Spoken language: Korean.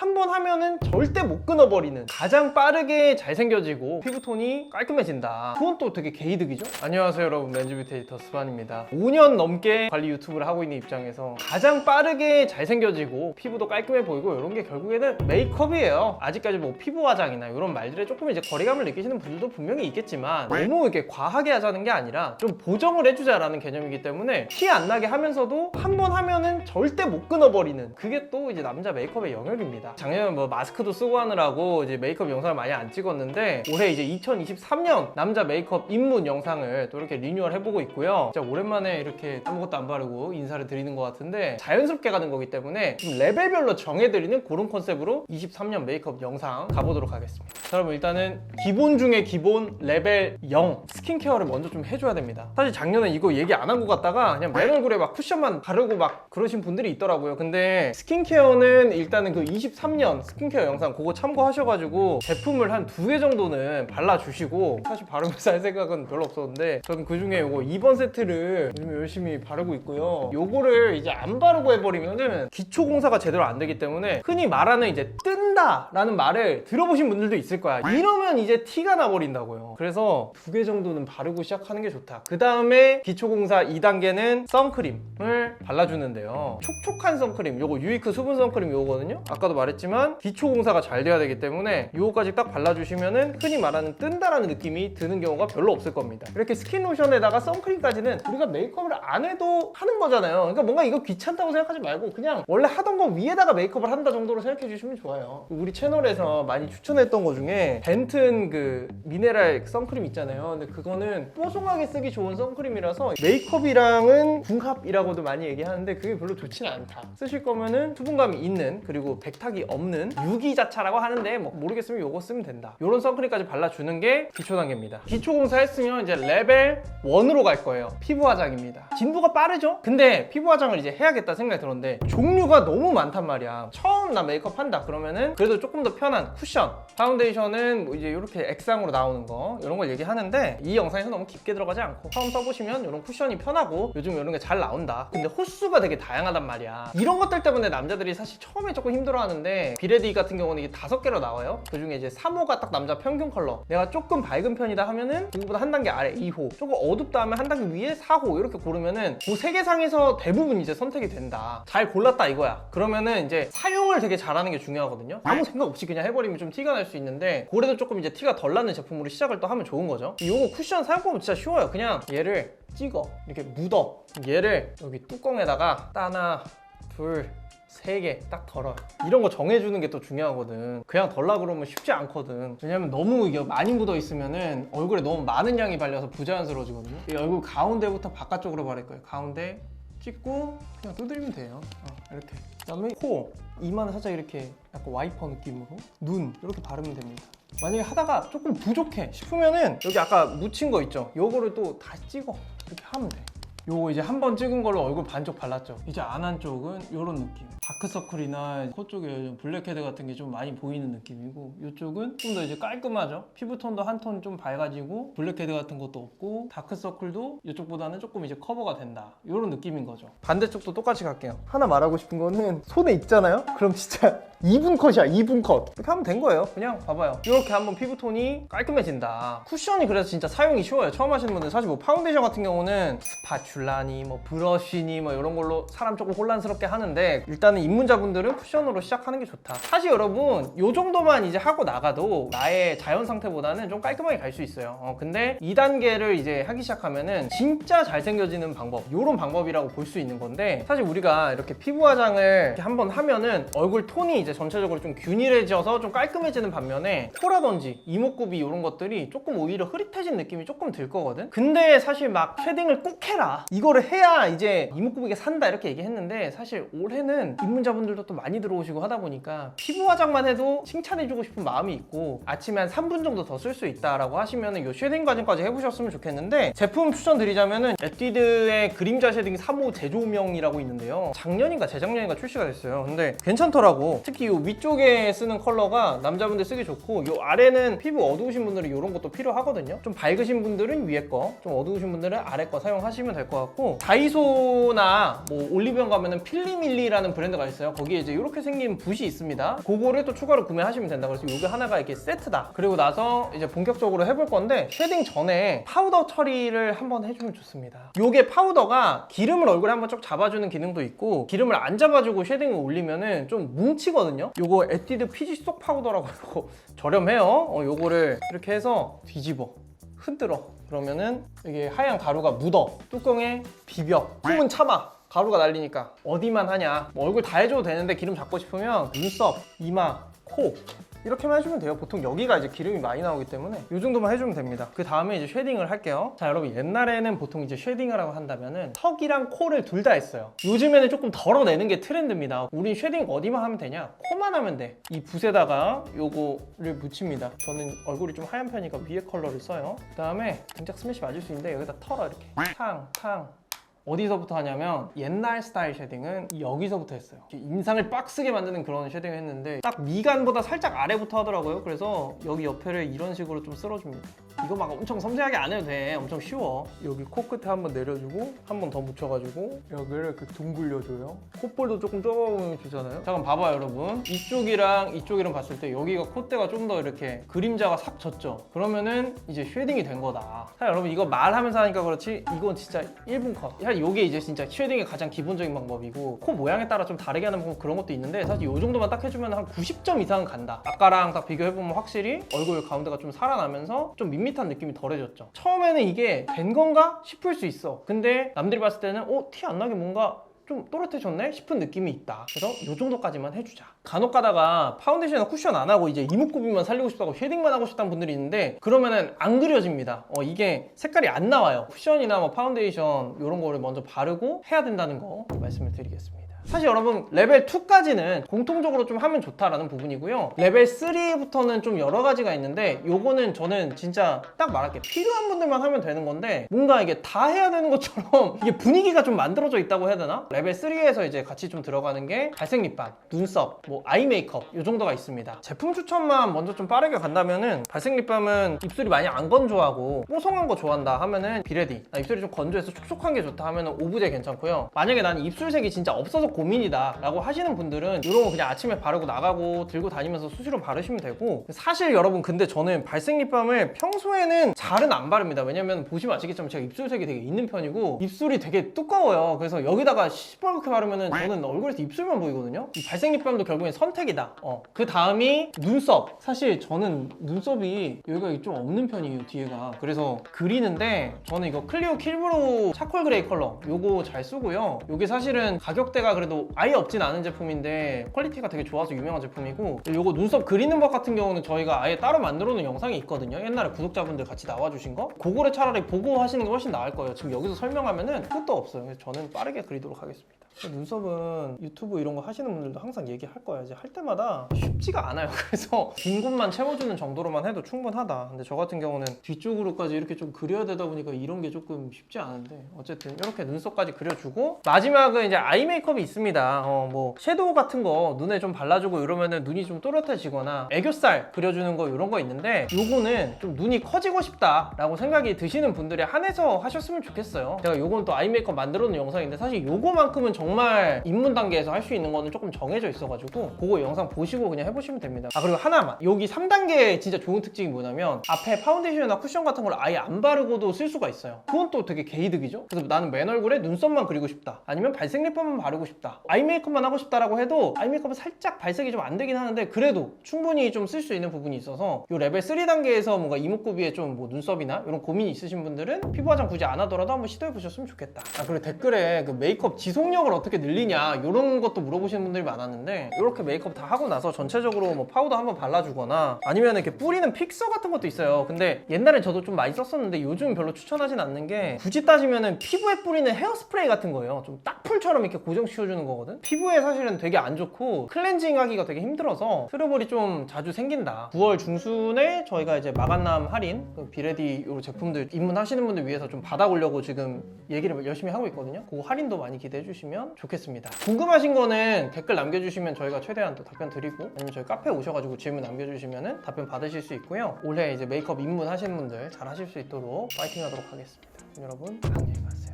한 번 하면은 절대 못 끊어버리는 가장 빠르게 잘생겨지고 피부톤이 깔끔해진다. 그건 또 되게 개이득이죠? 안녕하세요 여러분. 맨즈비테이터 스반입니다. 5년 넘게 관리 유튜브를 하고 있는 입장에서 가장 빠르게 잘생겨지고 피부도 깔끔해 보이고 이런 게 결국에는 메이크업이에요. 아직까지 뭐 피부 화장이나 이런 말들에 조금 이제 거리감을 느끼시는 분들도 분명히 있겠지만 너무 이렇게 과하게 하자는 게 아니라 좀 보정을 해주자라는 개념이기 때문에 티 안 나게 하면서도 한 번 하면은 절대 못 끊어버리는 그게 또 이제 남자 메이크업의 영역입니다 작년에 뭐 마스크도 쓰고 하느라고 이제 메이크업 영상을 많이 안 찍었는데 올해 이제 2023년 남자 메이크업 입문 영상을 또 이렇게 리뉴얼 해보고 있고요. 진짜 오랜만에 이렇게 아무것도 안 바르고 인사를 드리는 것 같은데 자연스럽게 가는 거기 때문에 좀 레벨별로 정해드리는 그런 컨셉으로 23년 메이크업 영상 가보도록 하겠습니다 자 여러분 일단은 기본 중에 기본 레벨 0 스킨케어를 먼저 좀 해줘야 됩니다. 사실 작년에 이거 얘기 안 한 것 같다가 그냥 맨 얼굴에 막 쿠션만 바르고 막 그러신 분들이 있더라고요. 근데 스킨케어는 일단은 그 23년 스킨케어 영상 그거 참고하셔가지고 제품을 한 두 개 정도는 발라주시고 사실 바르면서 할 생각은 별로 없었는데 저는 그 중에 요거 2번 세트를 요즘 열심히 바르고 있고요. 요거를 이제 안 바르고 해버리면은 기초 공사가 제대로 안 되기 때문에 흔히 말하는 이제 뜬다 라는 말을 들어보신 분들도 있을 거야. 이러면 이제 티가 나버린다고요. 그래서 두 개 정도는 바르고 시작하는 게 좋다. 그 다음에 기초 공사 2단계는 선크림을 발라주는데요. 촉촉한 선크림 요거 유이크 수분 선크림 요거거든요. 아까도 말했지만 기초 공사가 잘 돼야 되기 때문에 요거까지 딱 발라주시면은 흔히 말하는 뜬다라는 느낌이 드는 경우가 별로 없을 겁니다. 이렇게 스킨 로션에다가 선크림까지는 우리가 메이크업을 안 해도 하는 거잖아요. 그러니까 뭔가 이거 귀찮다고 생각하지 말고 그냥 원래 하던 거 위에다가 메이크업을 한다 정도로 생각해 주시면 좋아요. 우리 채널에서 많이 추천했던 거 중에 벤튼 그 미네랄 선크림 있잖아요. 근데 그거는 뽀송하게 쓰기 좋은 선크림이라서 메이크업이랑은 궁합이라고도 많이 얘기하는데 그게 별로 좋지는 않다. 쓰실 거면은 수분감이 있는 그리고 백탁이 없는 유기자차라고 하는데 뭐 모르겠으면 요거 쓰면 된다. 요런 선크림까지 발라주는 게 기초 단계입니다. 기초 공사 했으면 이제 레벨 1으로 갈 거예요. 피부 화장입니다. 진도가 빠르죠? 근데 피부 화장을 이제 해야겠다 생각이 들었는데 종류가 너무 많단 말이야. 처음 나 메이크업 한다 그러면은 그래도 조금 더 편한 쿠션 파운데이션 은 뭐 이제 이렇게 액상으로 나오는 거 이런 걸 얘기하는데 이 영상에서 너무 깊게 들어가지 않고 처음 써보시면 이런 쿠션이 편하고 요즘 이런 게 잘 나온다. 근데 호수가 되게 다양하단 말이야. 이런 것들 때문에 남자들이 사실 처음에 조금 힘들어하는데 비레디 같은 경우는 이게 다섯 개로 나와요. 그 중에 이제 3호가 딱 남자 평균 컬러. 내가 조금 밝은 편이다 하면은 그거보다 한 단계 아래 2호. 조금 어둡다 하면 한 단계 위에 4호 이렇게 고르면은 그 세 개 상에서 대부분 이제 선택이 된다. 잘 골랐다 이거야. 그러면은 이제 사용을 되게 잘하는 게 중요하거든요. 아무 생각 없이 그냥 해버리면 좀 티가 날 수 있는데 그래도 조금 이제 티가 덜 나는 제품으로 시작을 또 하면 좋은 거죠. 이거 쿠션 사용법은 진짜 쉬워요. 그냥 얘를 찍어. 이렇게 묻어. 얘를 여기 뚜껑에다가 하나 둘 세 개딱 덜어요. 이런 거 정해주는 게 또 중요하거든. 그냥 덜라 그러면 쉽지 않거든. 왜냐면 너무 이게 많이 묻어 있으면은 얼굴에 너무 많은 양이 발려서 부자연스러워지거든요. 이 얼굴 가운데부터 바깥쪽으로 바를 거예요. 가운데 찍고 그냥 두드리면 돼요. 어, 이렇게. 그 다음에 코. 이마는 살짝 이렇게 약간 와이퍼 느낌으로. 눈. 이렇게 바르면 됩니다. 만약에 하다가 조금 부족해 싶으면은 여기 아까 묻힌 거 있죠? 요거를 또 다시 찍어. 이렇게 하면 돼 요거 이제 한 번 찍은 걸로 얼굴 반쪽 발랐죠. 이제 안 한 쪽은 요런 느낌. 다크서클이나 코 쪽에 블랙헤드 같은 게 좀 많이 보이는 느낌이고 이쪽은 좀 더 이제 깔끔하죠? 피부톤도 한 톤 좀 밝아지고 블랙헤드 같은 것도 없고 다크서클도 이쪽보다는 조금 이제 커버가 된다. 요런 느낌인 거죠. 반대쪽도 똑같이 갈게요. 하나 말하고 싶은 거는 손에 있잖아요? 그럼 진짜 2분 컷이야 2분 컷. 이렇게 하면 된 거예요. 그냥 봐봐요. 이렇게 한번 피부톤이 깔끔해진다. 쿠션이 그래서 진짜 사용이 쉬워요. 처음 하시는 분들 사실 뭐 파운데이션 같은 경우는 스파츌라니 뭐 브러쉬니 뭐 이런 걸로 사람 조금 혼란스럽게 하는데 일단은 입문자분들은 쿠션으로 시작하는 게 좋다. 사실 여러분 요 정도만 이제 하고 나가도 나의 자연 상태보다는 좀 깔끔하게 갈 수 있어요. 어, 근데 2단계를 이제 하기 시작하면은 진짜 잘생겨지는 방법 요런 방법이라고 볼 수 있는 건데 사실 우리가 이렇게 피부 화장을 이렇게 한번 하면은 얼굴 톤이 이제 전체적으로 좀 균일해져서 좀 깔끔해지는 반면에 코라든지 이목구비 이런 것들이 조금 오히려 흐릿해진 느낌이 조금 들 거거든? 근데 사실 막 쉐딩을 꼭 해라. 이거를 해야 이제 이목구비가 산다 이렇게 얘기했는데 사실 올해는 입문자분들도 또 많이 들어오시고 하다 보니까 피부 화장만 해도 칭찬해주고 싶은 마음이 있고 아침에 한 3분 정도 더 쓸 수 있다라고 하시면 이 쉐딩 과정까지 해보셨으면 좋겠는데 제품 추천드리자면은 에뛰드의 그림자 쉐딩 3호 제조명이라고 있는데요. 작년인가 재작년인가 출시가 됐어요. 근데 괜찮더라고. 특히 이 위쪽에 쓰는 컬러가 남자분들 쓰기 좋고 이 아래는 피부 어두우신 분들은 이런 것도 필요하거든요 좀 밝으신 분들은 위에 거좀 어두우신 분들은 아래 거 사용하시면 될 것 같고 다이소나 뭐 올리브영 가면은 필리밀리라는 브랜드가 있어요. 거기에 이제 이렇게 생긴 붓이 있습니다. 그거를 또 추가로 구매하시면 된다. 그래서 이게 하나가 이렇게 세트다. 그리고 나서 이제 본격적으로 해볼 건데 쉐딩 전에 파우더 처리를 한번 해주면 좋습니다. 이게 파우더가 기름을 얼굴에 한번 쭉 잡아주는 기능도 있고 기름을 안 잡아주고 쉐딩을 올리면은 좀 뭉치거든요. 요거 에뛰드 피지 속 파우더라고 이거 저렴해요. 어, 요거를 이렇게 해서 뒤집어. 흔들어. 그러면은 이게 하얀 가루가 묻어. 뚜껑에 비벼. 숨은 참아. 가루가 날리니까 어디만 하냐. 뭐 얼굴 다 해줘도 되는데 기름 잡고 싶으면 눈썹 이마 코 이렇게만 해주면 돼요. 보통 여기가 이제 기름이 많이 나오기 때문에 이 정도만 해주면 됩니다. 그 다음에 이제 쉐딩을 할게요. 자 여러분 옛날에는 보통 이제 쉐딩을 하고 한다면은 턱이랑 코를 둘 다 했어요. 요즘에는 조금 덜어내는 게 트렌드입니다. 우린 쉐딩 어디만 하면 되냐? 코만 하면 돼이 붓에다가 요거를 묻힙니다. 저는 얼굴이 좀 하얀 편이니까 위에 컬러를 써요. 그 다음에 등짝 스매시 맞을 수 있는데 여기다 털어 이렇게. 탕탕 어디서부터 하냐면 옛날 스타일 쉐딩은 여기서부터 했어요. 인상을 빡세게 만드는 그런 쉐딩을 했는데 딱 미간보다 살짝 아래부터 하더라고요. 그래서 여기 옆에를 이런 식으로 좀 쓸어줍니다. 이거 막 엄청 섬세하게 안 해도 돼. 엄청 쉬워. 여기 코끝에 한번 내려주고 한 번 더 묻혀가지고 여기를 이렇게 둥글려줘요. 콧볼도 조금 좁아주잖아요. 잠깐 봐봐요 여러분. 이쪽이랑 이쪽이랑 봤을 때 여기가 콧대가 좀 더 이렇게 그림자가 싹 졌죠. 그러면은 이제 쉐딩이 된 거다. 자 여러분 이거 말하면서 하니까 그렇지. 이건 진짜 1분 컷 사실 이게 이제 진짜 쉐딩의 가장 기본적인 방법이고 코 모양에 따라 좀 다르게 하는 방법 그런 것도 있는데 사실 이 정도만 딱 해주면 한 90점 이상은 간다 아까랑 딱 비교해보면 확실히 얼굴 가운데가 좀 살아나면서 좀 밋밋한 느낌이 덜해졌죠 처음에는 이게 된 건가 싶을 수 있어 근데 남들이 봤을 때는 어? 티 안 나게 뭔가 좀 또렷해졌네 싶은 느낌이 있다. 그래서 이 정도까지만 해주자. 간혹 가다가 파운데이션이나 쿠션 안 하고 이제 이목구비만 살리고 싶다고 쉐딩만 하고 싶다는 분들이 있는데 그러면은 안 그려집니다. 어, 이게 색깔이 안 나와요. 쿠션이나 뭐 파운데이션 이런 거를 먼저 바르고 해야 된다는 거 말씀을 드리겠습니다 사실 여러분 레벨 2까지는 공통적으로 좀 하면 좋다라는 부분이고요. 레벨 3부터는 좀 여러 가지가 있는데 요거는 저는 진짜 딱 말할게요. 필요한 분들만 하면 되는 건데 뭔가 이게 다 해야 되는 것처럼 이게 분위기가 좀 만들어져 있다고 해야 되나? 레벨 3에서 이제 같이 좀 들어가는 게 발색 립밤, 눈썹, 뭐 아이 메이크업 요 정도가 있습니다. 제품 추천만 먼저 좀 빠르게 간다면은 발색 립밤은 입술이 많이 안 건조하고 뽀송한 거 좋아한다 하면은 비레디 나 입술이 좀 건조해서 촉촉한 게 좋다 하면은 오브제 괜찮고요. 만약에 나는 입술색이 진짜 없어서 고민이다 라고 하시는 분들은 이런 거 그냥 아침에 바르고 나가고 들고 다니면서 수시로 바르시면 되고 사실 여러분 근데 저는 발색 립밤을 평소에는 잘은 안 바릅니다. 왜냐면 보시면 아시겠지만 제가 입술색이 되게 있는 편이고 입술이 되게 두꺼워요. 그래서 여기다가 시뻘겋게 바르면은 저는 얼굴에서 입술만 보이거든요. 이 발색 립밤도 결국엔 선택이다. 어. 그 다음이 눈썹. 사실 저는 눈썹이 여기가 좀 없는 편이에요 뒤에가. 그래서 그리는데 저는 이거 클리오 킬브로 차콜 그레이 컬러 요거 잘 쓰고요. 요게 사실은 가격대가 그래도 아예 없진 않은 제품인데 퀄리티가 되게 좋아서 유명한 제품이고 요거 눈썹 그리는 법 같은 경우는 저희가 아예 따로 만들어 놓은 영상이 있거든요. 옛날에 구독자분들 같이 나와주신 거? 그거를 차라리 보고 하시는 게 훨씬 나을 거예요. 지금 여기서 설명하면은 끝도 없어요. 그래서 저는 빠르게 그리도록 하겠습니다. 눈썹은 유튜브 이런 거 하시는 분들도 항상 얘기할 거야 이제 할 때마다 쉽지가 않아요. 그래서 빈 곳만 채워주는 정도로만 해도 충분하다. 근데 저 같은 경우는 뒤쪽으로까지 이렇게 좀 그려야 되다 보니까 이런 게 조금 쉽지 않은데 어쨌든 이렇게 눈썹까지 그려주고 마지막은 이제 아이 메이크업이 있습니다. 어, 뭐 섀도우 같은 거 눈에 좀 발라주고 이러면은 눈이 좀 또렷해지거나 애교살 그려주는 거 이런 거 있는데 요거는 좀 눈이 커지고 싶다 라고 생각이 드시는 분들이 한해서 하셨으면 좋겠어요. 제가 요건 또 아이 메이크업 만들어 놓은 영상인데 사실 요거만큼은 정말 입문 단계에서 할 수 있는 거는 조금 정해져 있어가지고 그거 영상 보시고 그냥 해보시면 됩니다. 아 그리고 하나만. 여기 3단계 진짜 좋은 특징이 뭐냐면 앞에 파운데이션이나 쿠션 같은 걸 아예 안 바르고도 쓸 수가 있어요. 그건 또 되게 개이득이죠? 그래서 나는 맨 얼굴에 눈썹만 그리고 싶다. 아니면 발색 립밤만 바르고 싶다 아이 메이크업만 하고 싶다라고 해도 아이 메이크업은 살짝 발색이 좀 안 되긴 하는데 그래도 충분히 좀 쓸 수 있는 부분이 있어서 이 레벨 3 단계에서 뭔가 이목구비에 좀 뭐 눈썹이나 이런 고민이 있으신 분들은 피부 화장 굳이 안 하더라도 한번 시도해 보셨으면 좋겠다. 아 그리고 댓글에 그 메이크업 지속력을 어떻게 늘리냐 이런 것도 물어보시는 분들이 많았는데 이렇게 메이크업 다 하고 나서 전체적으로 뭐 파우더 한번 발라주거나 아니면 이렇게 뿌리는 픽서 같은 것도 있어요. 근데 옛날에 저도 좀 많이 썼었는데 요즘 별로 추천하진 않는 게 굳이 따지면은 피부에 뿌리는 헤어스프레이 같은 거예요. 좀 딱풀처럼 이렇게 고정시켜 주는 거거든? 피부에 사실은 되게 안 좋고 클렌징 하기가 되게 힘들어서 트러블이 좀 자주 생긴다. 9월 중순에 저희가 이제 마감남 할인 그 비레디 요 제품들 입문하시는 분들 위해서 좀 받아보려고 지금 얘기를 열심히 하고 있거든요. 그 할인도 많이 기대해 주시면 좋겠습니다. 궁금하신 거는 댓글 남겨주시면 저희가 최대한 또 답변 드리고 아니면 저희 카페 오셔가지고 질문 남겨주시면 답변 받으실 수 있고요. 올해 이제 메이크업 입문하시는 분들 잘 하실 수 있도록 파이팅 하도록 하겠습니다. 여러분 안녕히 가세요